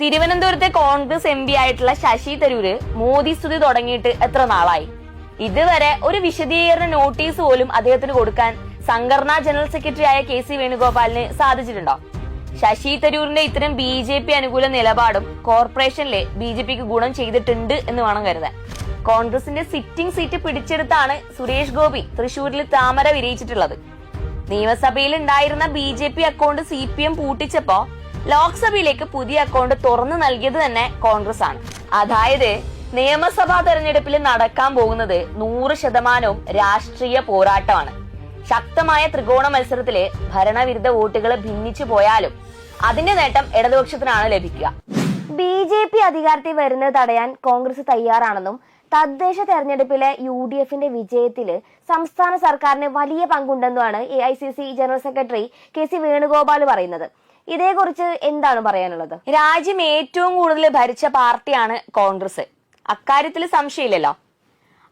തിരുവനന്തപുരത്തെ Congress M P ആയിട്ടുള്ള ശശി തരൂര് മോദി സ്തുതി തുടങ്ങിയിട്ട് എത്ര നാളായി? ഇതുവരെ ഒരു വിശദീകരണ നോട്ടീസ് പോലും അദ്ദേഹത്തിന് കൊടുക്കാൻ സംഘടനാ ജനറൽ സെക്രട്ടറി ആയ കെ സി വേണുഗോപാലിന് സാധിച്ചിട്ടുണ്ടോ? ശശി തരൂരിന്റെ ഇത്തരം ബി ജെ പി അനുകൂല നിലപാടും കോർപ്പറേഷനിലെ ബി ജെ പിക്ക് ഗുണം ചെയ്തിട്ടുണ്ട് എന്ന് വേണം കരുതാൻ. കോൺഗ്രസിന്റെ സിറ്റിംഗ് സീറ്റ് പിടിച്ചെടുത്താണ് സുരേഷ് ഗോപി തൃശൂരിൽ താമര വിരയിച്ചിട്ടുള്ളത്. നിയമസഭയിൽ ഉണ്ടായിരുന്ന B J P account C P M പൂട്ടിച്ചപ്പോ ലോക്സഭയിലേക്ക് പുതിയ അക്കൗണ്ട് തുറന്നു നൽകിയത് തന്നെ കോൺഗ്രസ് ആണ് അതായത് നിയമസഭാ തെരഞ്ഞെടുപ്പിൽ നടക്കാൻ പോകുന്നത് നൂറ് ശതമാനവും രാഷ്ട്രീയ പോരാട്ടമാണ്. ശക്തമായ ത്രികോണ മത്സരത്തിൽ ഭരണവിരുദ്ധ വോട്ടുകൾ ഭിന്നിച്ചു പോയാലും അതിന്റെ നേട്ടം ഇടതുപക്ഷത്തിനാണ് ലഭിക്കുക. ബി ജെ പി അധികാരത്തിൽ വരുന്നത് തടയാൻ കോൺഗ്രസ് തയ്യാറാണെന്നും തദ്ദേശ തെരഞ്ഞെടുപ്പിലെ യു ഡി എഫിന്റെ വിജയത്തിൽ സംസ്ഥാന സർക്കാരിന് വലിയ പങ്കുണ്ടെന്നുമാണ് A I C C general secretary K C Venugopal പറയുന്നത്. ഇതേക്കുറിച്ച് എന്താണ് പറയാനുള്ളത്? രാജ്യം ഏറ്റവും കൂടുതൽ ഭരിച്ച പാർട്ടിയാണ് കോൺഗ്രസ്. അക്കാര്യത്തിൽ സംശയമില്ലല്ലോ.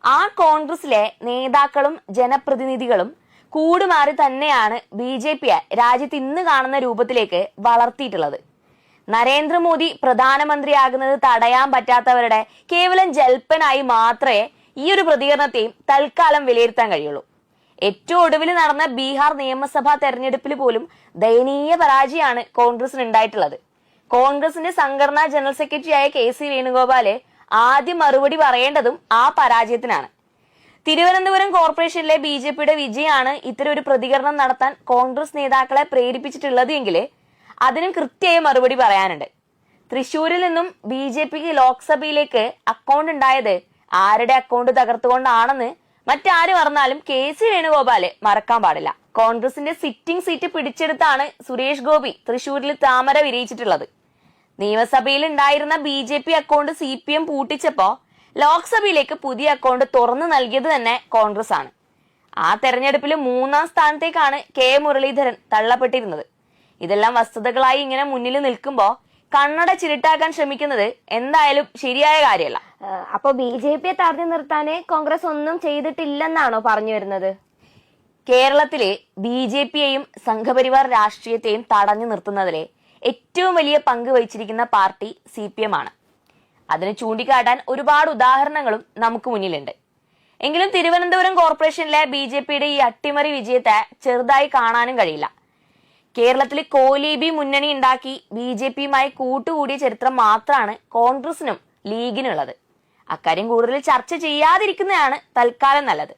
ആ കോൺഗ്രസിലെ നേതാക്കളും ജനപ്രതിനിധികളും കൂടുമാറി തന്നെയാണ് ബി ജെ പിയെ രാജ്യത്ത് ഇന്ന് കാണുന്ന രൂപത്തിലേക്ക് വളർത്തിയിട്ടുള്ളത്. നരേന്ദ്രമോദി പ്രധാനമന്ത്രിയാകുന്നത് തടയാൻ പറ്റാത്തവരുടെ കേവലം ജൽപ്പനായി മാത്രമേ ഈ ഒരു പ്രതികരണത്തെയും തൽക്കാലം വിലയിരുത്താൻ കഴിയുള്ളൂ. ഏറ്റവും ഒടുവിൽ നടന്ന ബീഹാർ നിയമസഭാ തെരഞ്ഞെടുപ്പിൽ പോലും ദയനീയ പരാജയമാണ് കോൺഗ്രസിന് ഉണ്ടായിട്ടുള്ളത്. കോൺഗ്രസിന്റെ സംഘടനാ ജനറൽ സെക്രട്ടറിയായ കെ സി വേണുഗോപാൽ ആദ്യം മറുപടി പറയേണ്ടതും ആ പരാജയത്തിനാണ്. തിരുവനന്തപുരം കോർപ്പറേഷനിലെ ബി ജെ പിയുടെ വിജയമാണ് ഇത്തരം ഒരു പ്രതികരണം നടത്താൻ കോൺഗ്രസ് നേതാക്കളെ പ്രേരിപ്പിച്ചിട്ടുള്ളത് എങ്കിൽ അതിനും കൃത്യമായ മറുപടി പറയാനുണ്ട്. തൃശൂരിൽ നിന്നും ബി ജെ പിക്ക് ലോക്സഭയിലേക്ക് അക്കൗണ്ട് ഉണ്ടായത് ആരുടെ അക്കൗണ്ട് തകർത്തുകൊണ്ടാണെന്ന് മറ്റാര് പറഞ്ഞാലും കെ സി വേണുഗോപാലെ മറക്കാൻ പാടില്ല. കോൺഗ്രസിന്റെ സിറ്റിംഗ് സീറ്റ് പിടിച്ചെടുത്താണ് സുരേഷ് ഗോപി തൃശൂരിൽ താമര വിരയിച്ചിട്ടുള്ളത്. നിയമസഭയിൽ ഉണ്ടായിരുന്ന B J P account C P M പൂട്ടിച്ചപ്പോ ലോക്സഭയിലേക്ക് പുതിയ അക്കൗണ്ട് തുറന്നു നൽകിയത് തന്നെ കോൺഗ്രസ് ആണ് ആ തെരഞ്ഞെടുപ്പിൽ മൂന്നാം സ്ഥാനത്തേക്കാണ് കെ മുരളീധരൻ തള്ളപ്പെട്ടിരുന്നത്. ഇതെല്ലാം വസ്തുതകളായി ഇങ്ങനെ മുന്നിൽ നിൽക്കുമ്പോ കണ്ണട ചിരിട്ടാക്കാൻ ശ്രമിക്കുന്നത് എന്തായാലും ശരിയായ കാര്യമല്ല. ഏഹ് അപ്പൊ ബി ജെ പിയെ തടഞ്ഞു നിർത്താനേ കോൺഗ്രസ് ഒന്നും ചെയ്തിട്ടില്ലെന്നാണോ പറഞ്ഞു വരുന്നത്? കേരളത്തിലെ ബി ജെ പിയെയും സംഘപരിവാർ രാഷ്ട്രീയത്തെയും തടഞ്ഞു നിർത്തുന്നതിലെ ഏറ്റവും വലിയ പങ്ക് വഹിച്ചിരിക്കുന്ന പാർട്ടി സി പി എം ആണ്. അതിന് ചൂണ്ടിക്കാട്ടാൻ ഒരുപാട് ഉദാഹരണങ്ങളും നമുക്ക് മുന്നിലുണ്ട്. എങ്കിലും തിരുവനന്തപുരം കോർപ്പറേഷനിലെ ബി ജെ പിയുടെ ഈ അട്ടിമറി വിജയത്തെ ചെറുതായി കാണാനും കഴിയില്ല. കേരളത്തിൽ കോലീബി മുന്നണി ഉണ്ടാക്കി ബി ജെ പിയുമായി കൂട്ടുകൂടിയ ചരിത്രം മാത്രമാണ് കോൺഗ്രസിനും ലീഗിനുള്ളത്. അക്കാര്യം കൂടുതൽ ചർച്ച ചെയ്യാതിരിക്കുന്നതാണ് തൽക്കാലം നല്ലത്.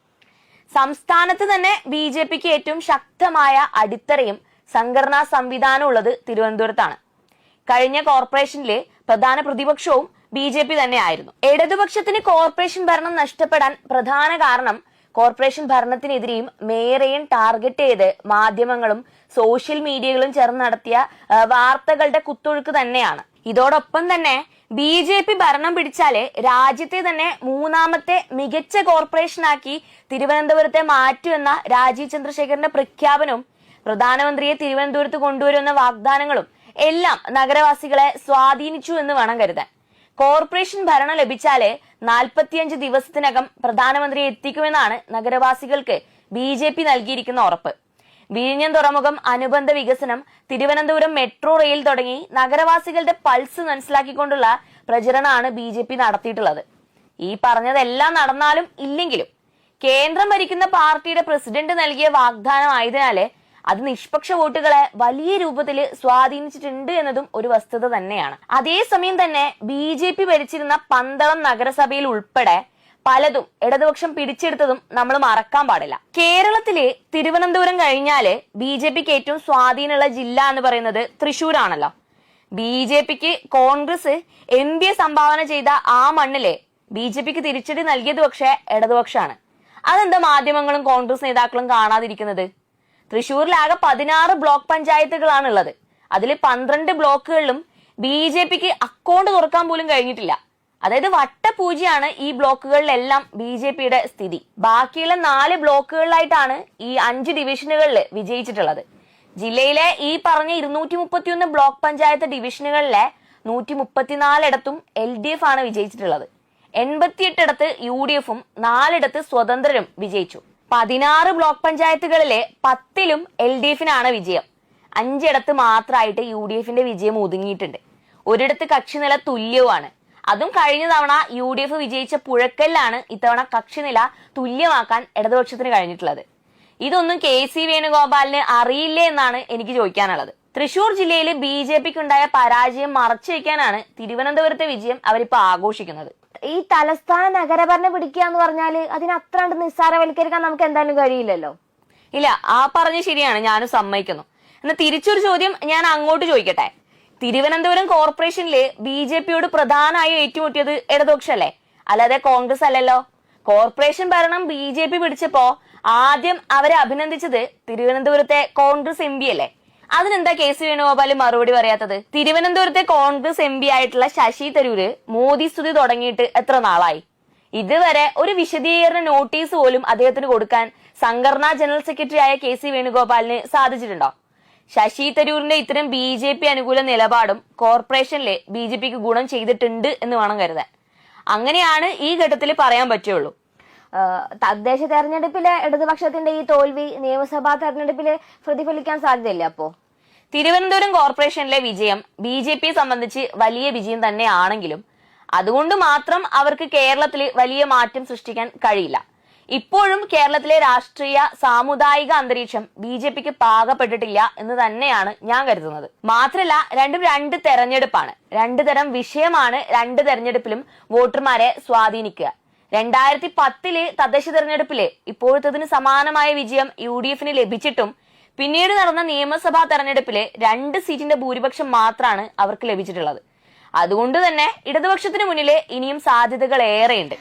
സംസ്ഥാനത്ത് തന്നെ ബി ജെ പിക്ക് ഏറ്റവും ശക്തമായ അടിത്തറയും സംഘടനാ സംവിധാനവും ഉള്ളത് തിരുവനന്തപുരത്താണ്. കഴിഞ്ഞ കോർപ്പറേഷനിലെ പ്രധാന പ്രതിപക്ഷവും ബി ജെ പി തന്നെയായിരുന്നു ഇടതുപക്ഷത്തിന് കോർപ്പറേഷൻ ഭരണം നഷ്ടപ്പെടാൻ പ്രധാന കാരണം കോർപ്പറേഷൻ ഭരണത്തിനെതിരെയും മേയറെയും ടാർഗറ്റ് ചെയ്ത് മാധ്യമങ്ങളും സോഷ്യൽ മീഡിയകളും ചേർന്ന് നടത്തിയ വാർത്തകളുടെ കുത്തൊഴുക്ക് തന്നെയാണ്. ഇതോടൊപ്പം തന്നെ ബി ജെ പി ഭരണം പിടിച്ചാൽ രാജ്യത്തെ തന്നെ മൂന്നാമത്തെ മികച്ച കോർപ്പറേഷനാക്കി തിരുവനന്തപുരത്തെ മാറ്റുമെന്ന രാജീവ് ചന്ദ്രശേഖരന്റെ പ്രഖ്യാപനവും പ്രധാനമന്ത്രിയെ തിരുവനന്തപുരത്ത് കൊണ്ടുവരുന്ന വാഗ്ദാനങ്ങളും എല്ലാം നഗരവാസികളെ സ്വാധീനിച്ചു എന്ന് വേണം കരുതാൻ. കോർപ്പറേഷൻ ഭരണം ലഭിച്ചാൽ നാൽപ്പത്തിയഞ്ച് ദിവസത്തിനകം പ്രധാനമന്ത്രിയെ എത്തിക്കുമെന്നാണ് നഗരവാസികൾക്ക് ബി നൽകിയിരിക്കുന്ന ഉറപ്പ്. വിഴിഞ്ഞം തുറമുഖം അനുബന്ധ വികസനം തിരുവനന്തപുരം മെട്രോ റെയിൽ തുടങ്ങി നഗരവാസികളുടെ പൾസ് മനസ്സിലാക്കിക്കൊണ്ടുള്ള പ്രചരണമാണ് ബി ജെ പി നടത്തിയിട്ടുള്ളത്. ഈ പറഞ്ഞതെല്ലാം നടന്നാലും ഇല്ലെങ്കിലും കേന്ദ്രം ഭരിക്കുന്ന പാർട്ടിയുടെ പ്രസിഡന്റ് നൽകിയ വാഗ്ദാനം ആയതിനാല് അത് നിഷ്പക്ഷ വോട്ടുകളെ വലിയ രൂപത്തിൽ സ്വാധീനിച്ചിട്ടുണ്ട് എന്നതും ഒരു വസ്തുത തന്നെയാണ്. അതേസമയം തന്നെ ബി ജെ പി ഭരിച്ചിരുന്ന പന്തളം നഗരസഭയിൽ ഉൾപ്പെടെ പലതും ഇടതുപക്ഷം പിടിച്ചെടുത്തതും നമ്മൾ മറക്കാൻ പാടില്ല. കേരളത്തിലെ തിരുവനന്തപുരം കഴിഞ്ഞാൽ ബി ജെ പിക്ക് ഏറ്റവും സ്വാധീനമുള്ള ജില്ല എന്ന് പറയുന്നത് തൃശ്ശൂരാണല്ലോ. ബി ജെ പിക്ക് കോൺഗ്രസ് എം പി സംഭാവന ചെയ്ത ആ മണ്ണിലെ ബി ജെ പിക്ക് തിരിച്ചടി നൽകിയത് പക്ഷേ ഇടതുപക്ഷമാണ് അതെന്താ മാധ്യമങ്ങളും കോൺഗ്രസ് നേതാക്കളും കാണാതിരിക്കുന്നത്? തൃശ്ശൂരിലാകെ പതിനാറ് ബ്ലോക്ക് പഞ്ചായത്തുകളാണ് ഉള്ളത് അതിൽ പന്ത്രണ്ട് ബ്ലോക്കുകളിലും ബി ജെ പിക്ക് അക്കൗണ്ട് തുറക്കാൻ പോലും കഴിഞ്ഞിട്ടില്ല. അതായത് വട്ടപൂജയാണ് ഈ ബ്ലോക്കുകളിലെല്ലാം ബി ജെ പിയുടെ സ്ഥിതി. ബാക്കിയുള്ള നാല് ബ്ലോക്കുകളിലായിട്ടാണ് ഈ അഞ്ച് ഡിവിഷനുകളിൽ വിജയിച്ചിട്ടുള്ളത്. ജില്ലയിലെ ഈ പറഞ്ഞ ഇരുന്നൂറ്റി മുപ്പത്തിയൊന്ന് ബ്ലോക്ക് പഞ്ചായത്ത് ഡിവിഷനുകളിലെ നൂറ്റി മുപ്പത്തിനാലിടത്തും എൽ ഡി എഫ് ആണ് വിജയിച്ചിട്ടുള്ളത്. എൺപത്തിയെട്ടിടത്ത് യു ഡി എഫും നാലിടത്ത് സ്വതന്ത്രരും വിജയിച്ചു. പതിനാറ് ബ്ലോക്ക് പഞ്ചായത്തുകളിലെ പത്തിലും എൽ ഡി എഫിനാണ് വിജയം. അഞ്ചിടത്ത് മാത്രമായിട്ട് യു ഡി എഫിന്റെ വിജയം ഒതുങ്ങിയിട്ടുണ്ട്. ഒരിടത്ത് കക്ഷിനില തുല്യവുമാണ്. അതും കഴിഞ്ഞ തവണ യു ഡി എഫ് വിജയിച്ച പുഴക്കലിലാണ് ഇത്തവണ കക്ഷിനില തുല്യമാക്കാൻ ഇടതുപക്ഷത്തിന് കഴിഞ്ഞിട്ടുള്ളത്. ഇതൊന്നും കെ സി വേണുഗോപാലിന് അറിയില്ലേ എന്നാണ് എനിക്ക് ചോദിക്കാനുള്ളത്. തൃശൂർ ജില്ലയിൽ ബി ജെ പിക്ക് ഉണ്ടായ പരാജയം മറച്ചു വയ്ക്കാനാണ് തിരുവനന്തപുരത്തെ വിജയം അവരിപ്പോ ആഘോഷിക്കുന്നത്. ഈ തലസ്ഥാന നഗരഭരണം പിടിക്കുക എന്ന് പറഞ്ഞാൽ അതിന് അത്ര നിസ്സാരവൽക്കരിക്കാൻ നമുക്ക് എന്തായാലും കഴിയില്ലല്ലോ? ഇല്ല ആ പറഞ്ഞ ശരിയാണ്. ഞാനും സമ്മതിക്കുന്നു. എന്നാൽ തിരിച്ചൊരു ചോദ്യം ഞാൻ അങ്ങോട്ട് ചോദിക്കട്ടെ. തിരുവനന്തപുരം കോർപ്പറേഷനിൽ ബി ജെ പിയോട് പ്രധാനമായും ഏറ്റുമുട്ടിയത് ഇടതുപക്ഷല്ലേ അല്ലാതെ കോൺഗ്രസ് അല്ലല്ലോ. കോർപ്പറേഷൻ ഭരണം ബി ജെ പി പിടിച്ചപ്പോ ആദ്യം അവരെ അഭിനന്ദിച്ചത് തിരുവനന്തപുരത്തെ കോൺഗ്രസ് എം പി അല്ലേ? അതിനെന്താ കെ സി വേണുഗോപാൽ മറുപടി പറയാത്തത്? തിരുവനന്തപുരത്തെ കോൺഗ്രസ് എം പി ആയിട്ടുള്ള ശശി തരൂര് മോദി സ്തുതി തുടങ്ങിയിട്ട് എത്ര നാളായി? ഇതുവരെ ഒരു വിശദീകരണ നോട്ടീസ് പോലും അദ്ദേഹത്തിന് കൊടുക്കാൻ സംഘടനാ ജനറൽ സെക്രട്ടറി ആയ കെ സി വേണുഗോപാലിന് സാധിച്ചിട്ടുണ്ടോ? ശശി തരൂരിന്റെ ഇത്തരം ബി ജെ പി അനുകൂല നിലപാടും കോർപ്പറേഷനിലെ ബി ജെ പിക്ക് ഗുണം ചെയ്തിട്ടുണ്ട് എന്ന് വേണം കരുതാൻ. അങ്ങനെയാണ് ഈ ഘട്ടത്തിൽ പറയാൻ പറ്റുള്ളൂ. തദ്ദേശ തെരഞ്ഞെടുപ്പിലെ ഇടതുപക്ഷത്തിന്റെ ഈ തോൽവി നിയമസഭാ തെരഞ്ഞെടുപ്പിൽ പ്രതിഫലിക്കാൻ സാധ്യതയില്ല അപ്പോ? തിരുവനന്തപുരം കോർപ്പറേഷനിലെ വിജയം ബി ജെ പിയെ സംബന്ധിച്ച് വലിയ വിജയം തന്നെയാണെങ്കിലും അതുകൊണ്ട് മാത്രം അവർക്ക് കേരളത്തിൽ വലിയ മാറ്റം സൃഷ്ടിക്കാൻ കഴിയില്ല. ഇപ്പോഴും കേരളത്തിലെ രാഷ്ട്രീയ സാമുദായിക അന്തരീക്ഷം ബി ജെ പിക്ക് പാകപ്പെട്ടിട്ടില്ല എന്ന് തന്നെയാണ് ഞാൻ കരുതുന്നത്. മാത്രല്ല രണ്ടും രണ്ട് തെരഞ്ഞെടുപ്പാണ്. രണ്ടു തരം വിഷയമാണ് രണ്ട് തെരഞ്ഞെടുപ്പിലും വോട്ടർമാരെ സ്വാധീനിക്കുക. രണ്ടായിരത്തി പത്തിൽ തദ്ദേശ തെരഞ്ഞെടുപ്പിൽ ഇപ്പോഴത്തതിന് സമാനമായ വിജയം യു ഡി എഫിന് ലഭിച്ചിട്ടും പിന്നീട് നടന്ന നിയമസഭാ തെരഞ്ഞെടുപ്പിൽ രണ്ട് സീറ്റിന്റെ ഭൂരിപക്ഷം മാത്രമാണ് അവർക്ക് ലഭിച്ചിട്ടുള്ളത്. അതുകൊണ്ട് തന്നെ ഇടതുപക്ഷത്തിന് മുന്നിലെ ഇനിയും സാധ്യതകൾ ഏറെയുണ്ട്